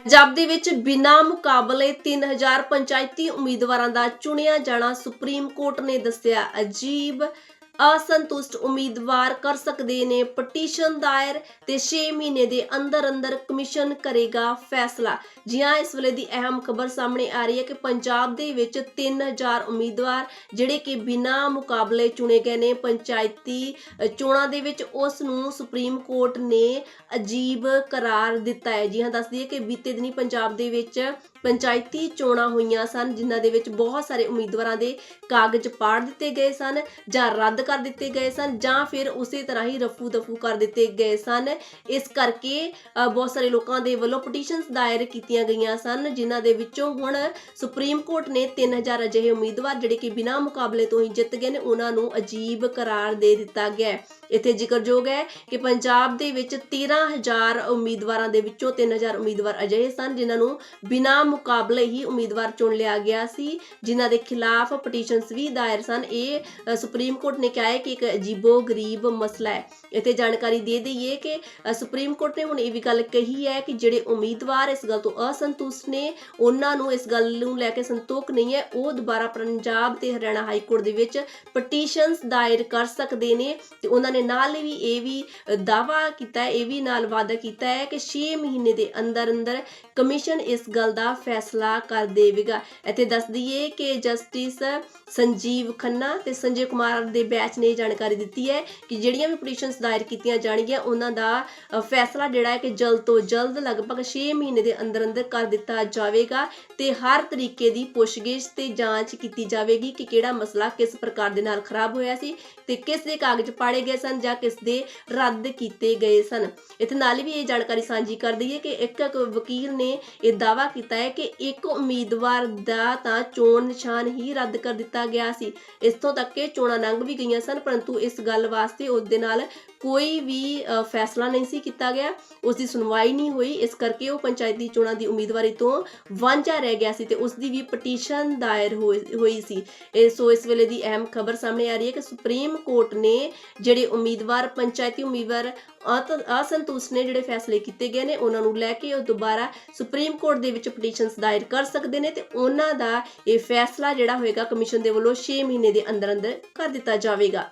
ਪੰਜਾਬ ਦੇ ਵਿੱਚ ਬਿਨਾਂ ਮੁਕਾਬਲੇ 3000 ਪੰਚਾਇਤੀ ਉਮੀਦਵਾਰਾਂ ਦਾ ਚੁਣਿਆ ਜਾਣਾ ਸੁਪਰੀਮ ਕੋਰਟ ਨੇ ਦੱਸਿਆ ਅਜੀਬ ਅਸੰਤੁਸ਼ਟ ਉਮੀਦਵਾਰ ਕਰ ਸਕਦੇ ਨੇ ਪਟੀਸ਼ਨ ਦਾਇਰ ਤੇ 6 ਮਹੀਨੇ ਦੇ ਅੰਦਰ ਅੰਦਰ ਕਮਿਸ਼ਨ ਕਰੇਗਾ ਫੈਸਲਾ। ਜੀ ਹਾਂ ਇਸ ਵੇਲੇ ਦੀ ਅਹਿਮ ਖਬਰ ਸਾਹਮਣੇ ਆ ਰਹੀ ਹੈ ਕਿ ਪੰਜਾਬ ਦੇ ਵਿੱਚ 3000 ਉਮੀਦਵਾਰ ਜਿਹੜੇ ਕਿ ਬਿਨਾਂ ਮੁਕਾਬਲੇ ਚੁਣੇ ਗਏ ਨੇ ਪੰਚਾਇਤੀ ਚੋਣਾਂ ਦੇ ਵਿੱਚ, ਉਸ ਨੂੰ ਸੁਪਰੀਮ ਕੋਰਟ ਨੇ ਅਜੀਬ ਕਰਾਰ ਦਿੱਤਾ ਹੈ। ਜੀ ਹਾਂ ਦੱਸ ਦਈਏ ਕਿ ਬੀਤੇ ਦਿਨੀ ਪੰਜਾਬ ਦੇ ਵਿੱਚ ਪੰਚਾਇਤੀ ਚੋਣਾਂ ਹੋਈਆਂ ਸਨ, ਜਿਨ੍ਹਾਂ ਦੇ ਵਿੱਚ ਬਹੁਤ ਸਾਰੇ ਉਮੀਦਵਾਰਾਂ ਦੇ ਕਾਗਜ਼ ਪਾੜ ਦਿੱਤੇ ਗਏ ਸਨ ਜਾਂ ਰੱਦ ਕਰ ਦਿੱਤੇ ਗਏ ਸਨ ਜਾਂ ਫਿਰ ਉਸੇ ਤਰ੍ਹਾਂ ਹੀ ਰਫੂ ਦਫੂ ਕਰ ਦਿੱਤੇ ਗਏ ਸਨ। ਇਸ ਕਰਕੇ ਬਹੁਤ ਸਾਰੇ ਲੋਕਾਂ ਦੇ ਵੱਲੋਂ ਪਟੀਸ਼ਨਸ ਦਾਇਰ ਕੀਤੀਆਂ ਗਈਆਂ ਸਨ, ਜਿਨ੍ਹਾਂ ਦੇ ਵਿੱਚੋਂ ਹੁਣ ਸੁਪਰੀਮ ਕੋਰਟ ਨੇ 3000 ਅਜਿਹੇ ਉਮੀਦਵਾਰ ਜਿਹੜੇ ਕਿ ਬਿਨਾਂ ਮੁਕਾਬਲੇ ਤੋਂ ਹੀ ਜਿੱਤ ਗਏ ਨੇ, ਉਹਨਾਂ ਨੂੰ ਅਜੀਬ ਕਰਾਰ ਦੇ ਦਿੱਤਾ ਗਿਆ ਇੱਥੇ ਜ਼ਿਕਰਯੋਗ ਹੈ ਕਿ ਪੰਜਾਬ ਦੇ ਵਿੱਚ 13000 ਉਮੀਦਵਾਰਾਂ ਦੇ ਵਿੱਚੋਂ 3000 ਉਮੀਦਵਾਰ ਅਜਿਹੇ ਸਨ, ਜਿਨ੍ਹਾਂ ਨੂੰ ਬਿਨਾਂ ਮੁਕਾਬਲੇ ਹੀ ਉਮੀਦਵਾਰ ਚੁਣ ਲਿਆ ਗਿਆ ਸੀ, ਜਿਨ੍ਹਾਂ ਦੇ ਖਿਲਾਫ ਪਟੀਸ਼ਨਸ ਵੀ ਦਾਇਰ ਸਨ। ਇਹ ਸੁਪਰੀਮ ਕੋਰਟ ਨੇ ਕਿਹਾ ਹੈ ਕਿ ਇੱਕ ਅਜੀਬੋ ਗਰੀਬ ਮਸਲਾ ਹੈ। ਇੱਥੇ ਜਾਣਕਾਰੀ ਦੇ ਦਈਏ ਕਿ ਸੁਪਰੀਮ ਕੋਰਟ ਨੇ ਹੁਣ ਇਹ ਵੀ ਗੱਲ ਕਹੀ ਹੈ ਕਿ ਜਿਹੜੇ ਉਮੀਦਵਾਰ ਇਸ ਗੱਲ ਤੋਂ ਅਸੰਤੁਸ਼ਟ ਨੇ, ਉਹਨਾਂ ਨੂੰ ਇਸ ਗੱਲ ਨੂੰ ਲੈ ਕੇ ਸੰਤੋਖ ਨਹੀਂ ਹੈ। ਉਹ ਦੁਬਾਰਾ ਪੰਜਾਬ ਤੇ ਹਰਿਆਣਾ ਹਾਈ ਕੋਰਟ ਦੇ ਵਿੱਚ ਪਟੀਸ਼ਨਸ ਦਾਇਰ ਕਰ ਸਕਦੇ ਨੇ ਤੇ ਉਹਨਾਂ ਨੇ ਨਾਲ ਵੀ ਇਹ ਵੀ ਦਾਵਾ ਕੀਤਾ ਹੈ, ਇਹ ਵੀ ਨਾਲ ਵਾਅਦਾ ਕੀਤਾ ਹੈ ਕਿ 6 ਮਹੀਨੇ ਦੇ ਅੰਦਰ ਅੰਦਰ ਕਮਿਸ਼ਨ ਇਸ ਗੱਲ ਦਾ ਫੈਸਲਾ ਕਰ ਦੇਵੇਗਾ। ਇੱਥੇ ਦੱਸ ਦਈਏ ਕਿ ਜਸਟਿਸ ਸੰਜੀਵ ਖੰਨਾ ਤੇ ਸੰਜੇ ਕੁਮਾਰ ਦੇ ਬੈਚ ਨੇ ਜਾਣਕਾਰੀ ਦਿੱਤੀ ਹੈ ਕਿ ਜਿਹੜੀਆਂ ਵੀ ਪਟੀਸ਼ਨਸ ਦਾਇਰ ਕੀਤੀਆਂ ਜਾਣਗੀਆਂ, ਉਹਨਾਂ ਦਾ ਫੈਸਲਾ ਜਿਹੜਾ ਹੈ ਕਿ ਜਲਦ ਤੋਂ ਜਲਦ ਲਗਭਗ 6 ਮਹੀਨੇ ਦੇ ਅੰਦਰ ਅੰਦਰ ਕਰ ਦਿੱਤਾ ਜਾਵੇਗਾ ਤੇ ਹਰ ਤਰੀਕੇ ਦੀ ਪੁੱਛਗਿੱਛ ਤੇ ਜਾਂਚ ਕੀਤੀ ਜਾਵੇਗੀ ਕਿ ਕਿਹੜਾ ਮਸਲਾ ਕਿਸ ਪ੍ਰਕਾਰ ਦੇ ਨਾਲ ਖਰਾਬ ਹੋਇਆ ਸੀ ਤੇ ਕਿਸ ਦੇ ਕਾਗਜ਼ ਪਾੜੇ ਗਏ ਸਨ ਜਾਂ ਕਿਸ ਦੇ ਰੱਦ ਕੀਤੇ ਗਏ ਸਨ। ਇੱਥੇ ਨਾਲ ਵੀ ਇਹ ਜਾਣਕਾਰੀ ਸਾਂਝੀ ਕਰ ਦਈਏ ਕਿ ਇੱਕ ਇੱਕ ਵਕੀਲ ਨੇ ਇਹ ਦਾਵਾ ਕੀਤਾ ਹੈ ਕਿ ਇੱਕ ਉਮੀਦਵਾਰ ਦਾ ਤਾਂ ਚੋਣ ਨਿਸ਼ਾਨ ਹੀ ਰੱਦ ਕਰ ਦਿੱਤਾ ਗਿਆ ਸੀ। ਇਸ ਤੋਂ ਤੱਕ ਕਿ ਚੋਣਾਂ ਲੰਘ ਵੀ ਗਈਆਂ ਸਨ, ਪਰੰਤੂ ਇਸ ਗੱਲ ਵਾਸਤੇ ਉਸ ਦੇ ਨਾਲ ਕੋਈ ਵੀ ਫੈਸਲਾ ਨਹੀਂ ਸੀ ਕੀਤਾ ਗਿਆ। ਉਸ ਦੀ ਸੁਣਵਾਈ ਨਹੀਂ ਹੋਈ। ਇਸ ਕਰਕੇ ਉਹ ਪੰਚਾਇਤੀ ਚੋਣਾਂ ਦੀ ਉਮੀਦਵਾਰੀ ਤੋਂ ਵਾਂਝਾ ਰਹਿ ਗਿਆ ਸੀ ਤੇ ਉਸ ਦੀ ਵੀ ਪਟੀਸ਼ਨ ਦਾਇਰ ਹੋਈ ਸੀ। ਇਹ, ਸੋ ਇਸ ਵੇਲੇ ਦੀ ਅਹਿਮ ਖਬਰ ਸਾਹਮਣੇ ਆ ਰਹੀ ਹੈ ਕਿ ਸੁਪਰੀਮ ਕੋਰਟ ਨੇ ਜਿਹੜੇ ਉਮੀਦਵਾਰ, ਪੰਚਾਇਤੀ ਉਮੀਦਵਾਰ ਅਸੰਤੁਸ਼ਟ ਨੇ ਜਿਹੜੇ ਫੈਸਲੇ ਕੀਤੇ ਗਏ ਨੇ, ਉਹਨਾਂ ਨੂੰ ਲੈ ਕੇ ਉਹ ਦੁਬਾਰਾ ਸੁਪਰੀਮ ਕੋਰਟ ਦੇ ਵਿੱਚ ਪਟੀਸ਼ਨਸ ਦਾਇਰ ਕਰ ਸਕਦੇ ਨੇ ਤੇ ਉਹਨਾਂ ਦਾ ਇਹ ਫੈਸਲਾ ਜਿਹੜਾ ਹੋਏਗਾ ਕਮਿਸ਼ਨ ਦੇ ਵੱਲੋਂ 6 ਮਹੀਨੇ ਦੇ ਅੰਦਰ ਅੰਦਰ ਕਰ ਦਿੱਤਾ ਜਾਵੇਗਾ।